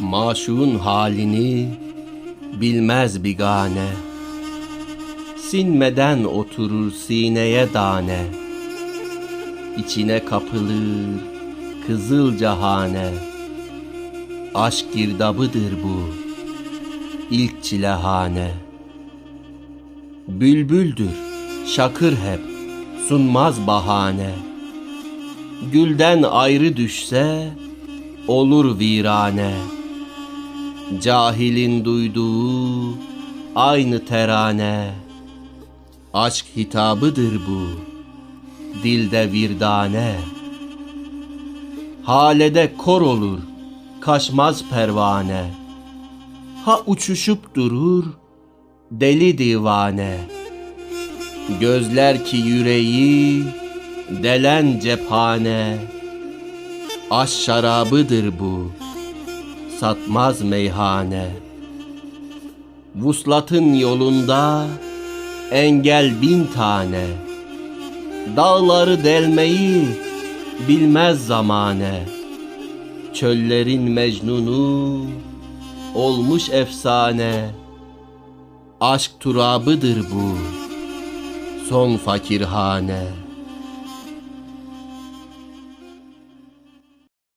Maşuğun halini bilmez bigane Sinmeden oturur sineye dane. İçine kapılır kızıl cahane. Aşk girdabıdır bu ilk çilehane. Bülbüldür şakır hep sunmaz bahane. Gülden ayrı düşse olur virane Cahilin duyduğu aynı terane. Aşk hitabıdır bu dilde virdane. Halede kor olur kaçmaz pervane. Ha uçuşup durur deli divane. Gözler ki yüreği delen cephane. Aş şarabıdır bu satmaz meyhane. Vuslatın yolunda engel bin tane. Dağları delmeyi bilmez zamane. Çöllerin mecnunu olmuş efsane. Aşk turabıdır bu son fakirhane